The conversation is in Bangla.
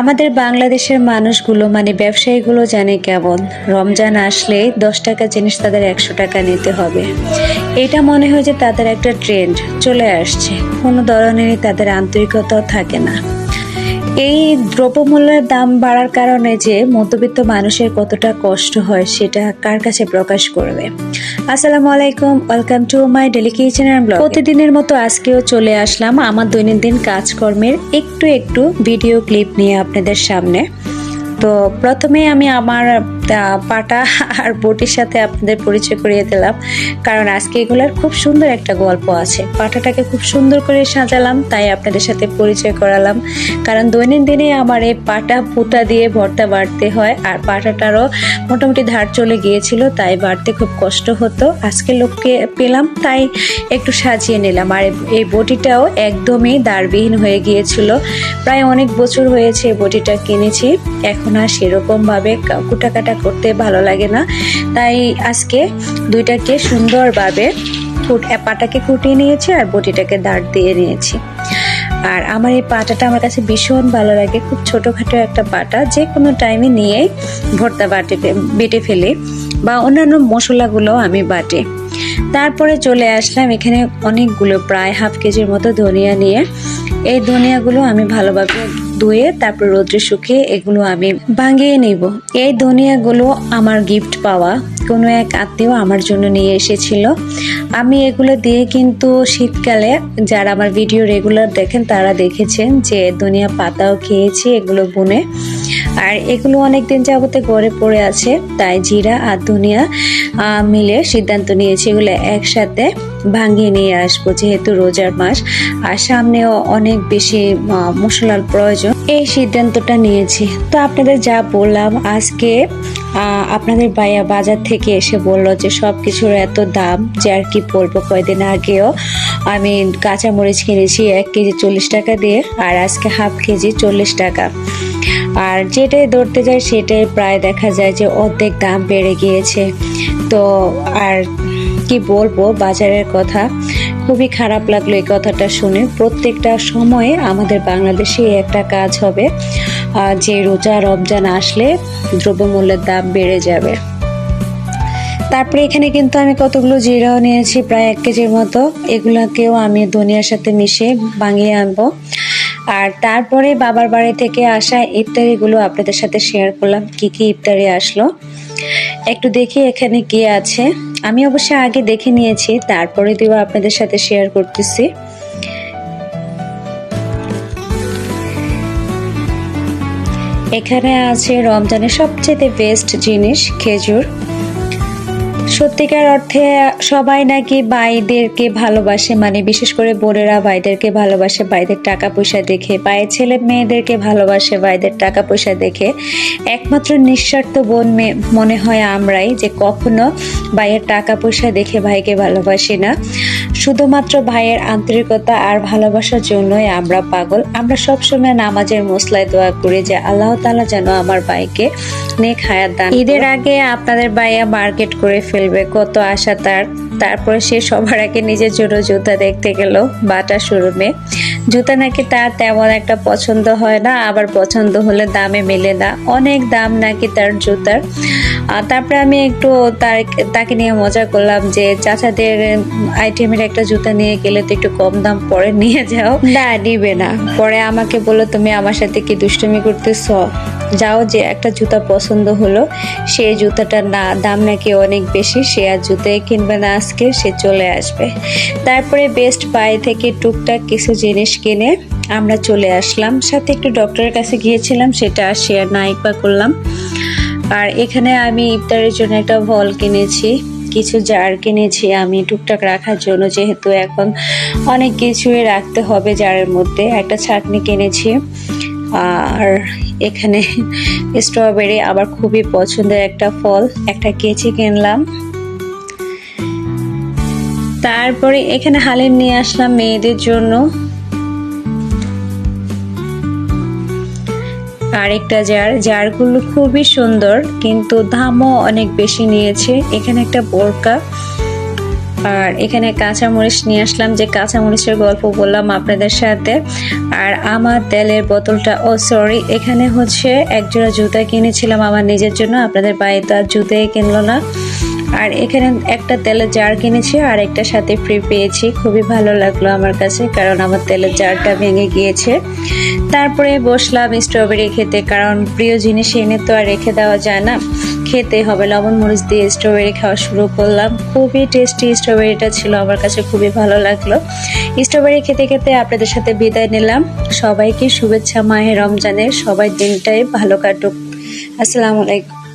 আমাদের বাংলাদেশের মানুষগুলো মানে ব্যবসায়ীগুলো জানে কেমন। রমজান আসলে দশ টাকা জিনিস তাদের একশো টাকা নিতে হবে। এটা মনে হয় যে তাদের একটা ট্রেন্ড, চলে আসছে। কোনো ধরনেরই তাদের আন্তরিকতাও থাকে না। এই দ্রব্যমূল্যের দাম বাড়ার কারণে যে মধ্যবিত্ত মানুষের কতটা কষ্ট হয়, সেটা কার কাছে প্রকাশ করবে? আসসালামু আলাইকুম, welcome to my daily kitchen and blog. প্রতিদিনের মতো আজকেও চলে আসলাম আমার দৈনন্দিন কাজকর্মের একটু একটু ভিডিও ক্লিপ নিয়ে আপনাদের সামনে। তো প্রথমে আমি আমার পাটা আর বটির সাথে আপনাদের পরিচয় করিয়ে দিলাম। কারণ আজকে এগুলার খুব সুন্দর একটা গল্প আছে। পাটাটাকে খুব সুন্দর করে সাজালাম, তাই আপনাদের সাথে পরিচয় করালাম। কারণ দৈনন্দিনে আমার এই পাটা পুতা দিয়ে ভর্তা বাড়তে হয়, আর পাটাটারও মোটামুটি ধার চলে গিয়েছিল, তাই বাড়তে খুব কষ্ট হতো। আজকে লোককে পেলাম, তাই একটু সাজিয়ে নিলাম। আর এই বটিটাও একদমই দাঁড়বিহীন হয়ে গিয়েছিল। প্রায় অনেক বছর হয়েছে বটিটা কিনেছি। এখন আর সেরকমভাবে কুটাকাটা করতে ভালো লাগে না। তাই আজকে দুইটাকে সুন্দরভাবে পাটাকে কুটিয়ে নিয়েছি আর বটিটাকে দাঁড় দিয়ে নিয়েছি। আর আমার এই পাটাটা আমার কাছে ভীষণ ভালো লাগে। খুব ছোটোখাটো একটা পাটা। যে কোনো টাইমে নিয়েই ভর্তা বাটে বেটে ফেলে বা অন্যান্য মশলাগুলো আমি বাটে। তারপরে চলে আসলাম এখানে অনেকগুলো, প্রায় হাফ কেজির মতো ধনিয়া নিয়ে। এই ধনিয়াগুলো আমি ভালোভাবে ধুয়ে, তারপর রোদ্রে শুকিয়ে এগুলো আমি ভাঙিয়ে নিব। এই ধনিয়াগুলো আমার গিফট পাওয়া। কোনো এক আত্মীয় আমার জন্য নিয়ে এসেছিল। আমি এগুলো দিয়ে কিন্তু শীতকালে যারা আমার ভিডিও রেগুলার দেখেন, তারা দেখেছেন যে ধনিয়া পাতাও খেয়েছি এগুলো বুনে। আর এগুলো অনেকদিন যাবতে গড়ে পড়ে আছে। তাই জিরা আর ধনিয়া মিলে সিদ্ধান্ত নিয়েছি এগুলো একসাথে ভাঙিয়ে নিয়ে আসব যেহেতু রোজার মাস। আর সামনেও অনেক বেশি মশলার প্রয়োজন। এই সিদ্ধান্তটা নিয়েছি। তো আপনাদের যা বললাম, আজকে আপনাদের ভাইয়া বাজার থেকে এসে বলল যে সব কিছুর এত দাম, যে আর কি বলব কয়দিন আগেও। আমি কাঁচামরিচ কিনেছি এক কেজি চল্লিশ টাকা দিয়ে, আর আজকে হাফ কেজি চল্লিশ টাকা। আর যেটাই ধরতে যায় সেটাই প্রায় দেখা যায় যে অর্ধেক দাম বেড়ে গিয়েছে। তো আর কি বলব, বাজারের কথা। খুবই খারাপ লাগল এই কথাটা শুনে। প্রত্যেকটা সময়ে আমাদের বাংলাদেশে একটা কাজ হবে যে রোজা রমজান আসলে দ্রব্যমূল্যের দাম বেড়ে যাবে। তারপরে এখানে কিন্তু আমি কতগুলো জিরাও নিয়েছি, প্রায় এক কেজির মতো। এগুলাকেও আমি ধনিয়ার সাথে মিশিয়ে বাঙিয়ে আনব। আর তারপরে বাবার বাড়ি থেকে আসা ইফতারিগুলো আপনাদের সাথে শেয়ার করলাম। কি কি ইফতারি আসলো? একটু দেখি এখানে কি আছে। আমি অবশ্য আগে দেখে নিয়েছি, তারপরে দিব আপনাদের সাথে শেয়ার করতেছি। এখানে আছে রমজানের সবচেয়ে বেস্ট জিনিস, খেজুর। সত্যিকার অর্থে সবাই নাকি ভাইদেরকে ভালোবাসে মানে বিশেষ করে বোনেরা ভাইদেরকে ভালোবাসে ভাইদের টাকা পয়সা দেখে। ভাইয়ের ছেলে মেয়েদেরকে ভালোবাসে ভাইদের টাকা পয়সা দেখে। একমাত্র নিঃস্বার্থ বোন মনে হয় আমরাই যে কখনো ভাইয়ের টাকা পয়সা দেখে ভাইকে ভালোবাসি না। শুধুমাত্র ভাইয়ের আন্তরিকতা আর ভালোবাসার জন্যই আমরা পাগল। আমরা সবসময় নামাজের মশলায় দোয়া করি যে আল্লাহ তাআলা যেন আমার ভাইকে নেক হায়াত দান ঈদের আগে আপনাদের ভাইয়া মার্কেট করে ফেলবে কত আশা তার। তারপরে সে সবার আগে নিজের জন্য জুতা দেখতে গেল বাটা শোরুমে জুতা নাকি তার তেমন একটা পছন্দ হয় না, আবার পছন্দ হলে দামে মেলে না। অনেক দাম নাকি তার জুতার। তারপরে আমি একটু তার তাকে নিয়ে মজা করলাম যে, চাচাদের আইটেমের একটা জুতা নিয়ে গেলে তো একটু কম দাম পরে নিয়ে যাও। না, নিবে না। পরে আমাকে বলল তুমি আমার সাথে কি দুষ্টুমি করতেছ? যাও যে একটা জুতা পছন্দ হলো। সে জুতাটার না, দাম নাকি অনেক বেশি, সে আর জুতাই কিনবে না আজকে, সে চলে আসবে। তারপরে বেস্ট বাই থেকে টুকটাক কিছু জিনিস কিনে আমরা চলে আসলাম। সাথে একটু ডক্টরের কাছে গিয়েছিলাম, সেটা শেয়ার নাই বা করলাম। আর এখানে আমি ইফতারের জন্য একটা ভল কিনেছি, কিছু জার কিনেছি আমি টুকটাক রাখার জন্য, যেহেতু এখন অনেক কিছুই রাখতে হবে জারের মধ্যে। একটা ছাকনি কিনেছি, আর এখানে স্ট্রবেরি আবার খুবই পছন্দের একটা ফল, একটা কেচি কিনলাম। তারপরে এখানে হালিম নিয়ে আসলাম মেয়েদের জন্য। আরেকটা জার জারগুলো খুবই সুন্দর, কিন্তু দামও অনেক বেশি নিয়েছে। এখানে একটা বোরকা। আর এখানে কাঁচামরিচ নিয়ে আসলাম যে কাঁচামরিচের গল্প বললাম আপনাদের সাথে। আর আমার তেলের বোতলটা, ও সরি, এখানে হচ্ছে একজোড়া জুতা কিনেছিলাম আমার নিজের জন্য, আপনাদের বাড়িতে তো আর জুতোই কিনলো না। আর এখানে একটা তেলের জার কিনেছি, আর একটা সাথে ফ্রি পেয়েছি, খুবই ভালো লাগল আমার কাছে, কারণ আমার তেলের জারটা ভেঙে গিয়েছে। তারপরে বসলাম স্ট্রবেরি খেতে, কারণ প্রিয় জিনিস এনে তো আর রেখে দেওয়া যায় না। খেতে হবে, লবণ, মরিচ দিয়ে স্ট্রবেরি খাওয়া শুরু করলাম। খুবই টেস্টি স্ট্রবেরিটা ছিল, আমার কাছে খুবই ভালো লাগল। স্ট্রবেরি খেতে খেতে আপনাদের সাথে বিদায় নিলাম। সবাইকে শুভেচ্ছা, মাহে রমজানের সবাই দিনটাই ভালো কাটুক। আসসালামু আলাইকুম।